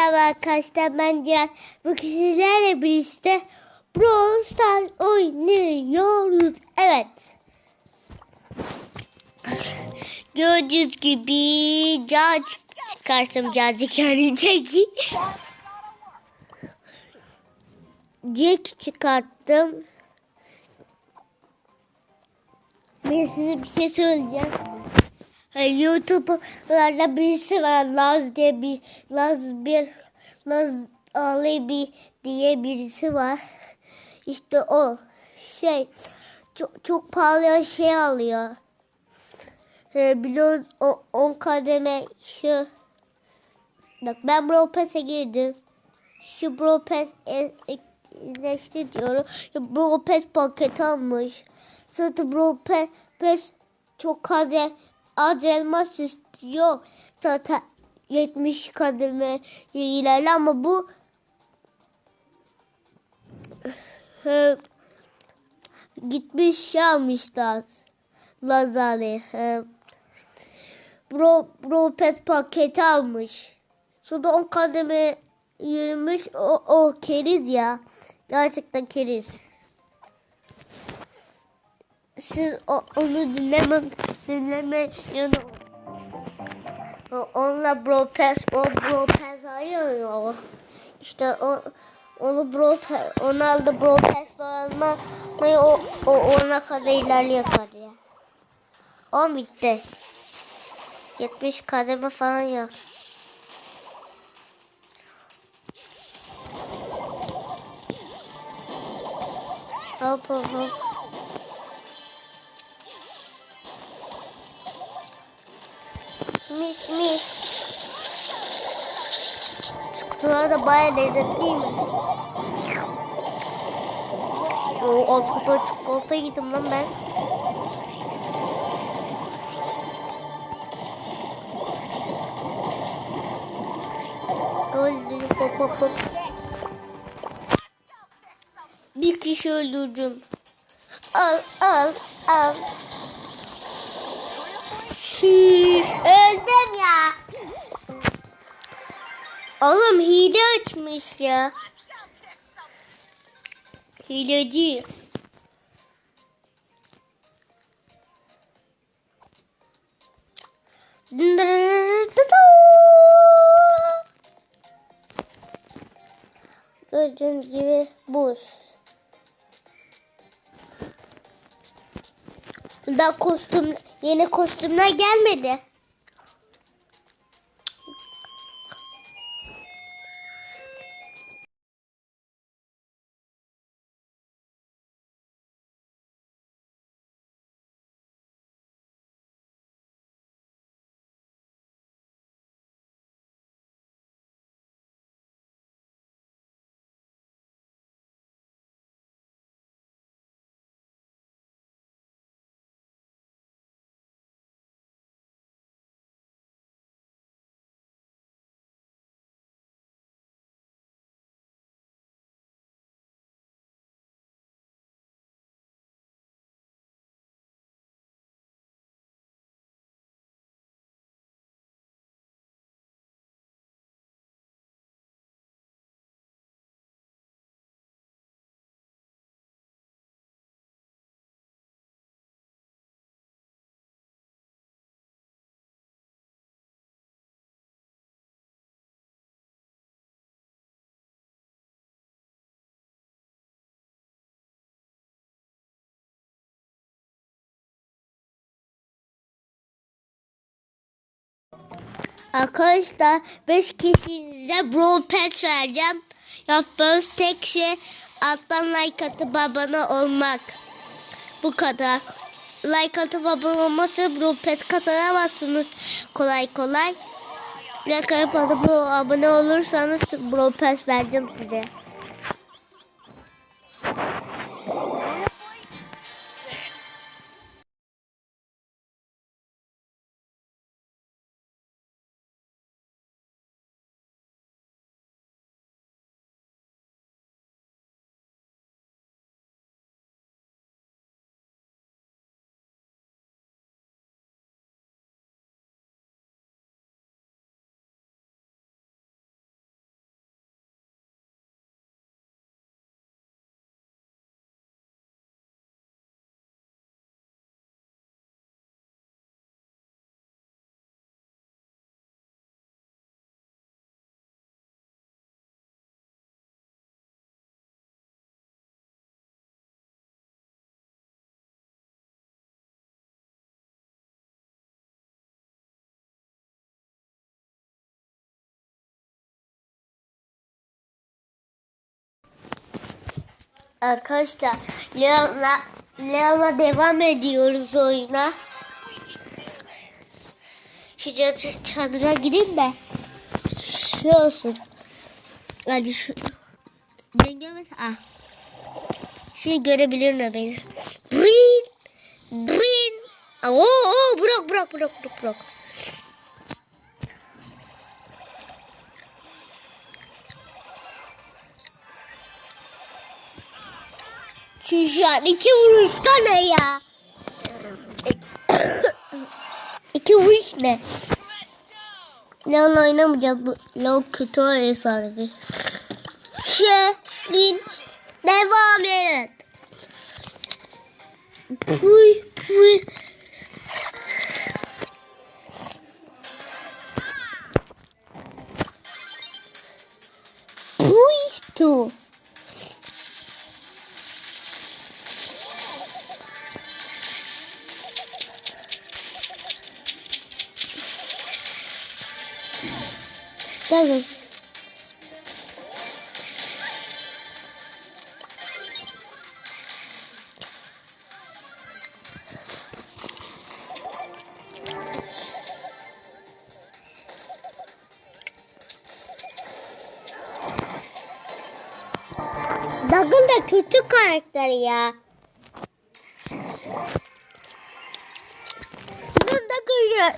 Merhaba arkadaşlar ben Cihan. Bugün sizlerle birlikte Brawl Stars oynuyoruz. Evet. Gördüğünüz gibi çık- çıkarttım cacık yani çeki. Jack çıkarttım. Ben size bir şey söyleyeceğim. Hani YouTube'larda birisi var Laz diye bir Laz bir Laz Ali bir diye birisi var. İşte o şey çok, çok pahalı şey alıyor. Ee, biliyorsun o 10 kademe şu Bak ben Brawl Pass'e girdim. Şu Brawl Pass e- etkileşti diyorum. Brawl Pass paket almış. Zaten Brawl Pass, Pass çok el- az elmas istiyor. Zaten 70 kademe ilerle ama bu gitmiş almışlar. Lazane. E, Bro, Bro Pet paketi almış. Sonra 10 kademe yürümüş. O, o keriz ya. Gerçekten keriz. Siz o, onu dinleme, dinleme yani o, onunla Bro Pass, o Bro Pass ayırıyor. İşte o, onu Bro Pass, onu aldı Bro Pass almayı o, o ona kadar ilerliyor ya. O bitti. 70 kademe falan yok. Hop hop hop. Mis mis. Şu kutular da bayağı lezzetli değil mi? O alt kutuda çikolata yedim lan ben. Öldüm hop hop hop. Bir kişi öldürdüm. Al al al. Şiş, öldüm ya. Oğlum hile açmış ya. Hileci. Gördüğünüz gibi buz. Daha kostüm, yeni kostümler gelmedi. Arkadaşlar 5 kişinize Brawl Pass vereceğim. Yapmanız tek şey alttan like atıp abone olmak. Bu kadar. Like atıp abone olmazsa Brawl Pass kazanamazsınız kolay kolay. Like atıp abone olursanız Brawl Pass vereceğim size. Arkadaşlar Leon'la Leon'la devam ediyoruz oyuna. Şu çadır- çadıra gireyim de. Şu olsun. Hadi şu. Ben görmesem. Ah. Şimdi görebilir mi beni? Green. Oo, oo, bırak bırak bırak bırak bırak. Şu an iki vuruşta ne ya? iki vuruş ne? Leon oynamayacak bu. Leon kötü oynuyor sadece. Şelin devam et. Puy. Puy Gel. Dagın da kötü karakter ya. Dur ya.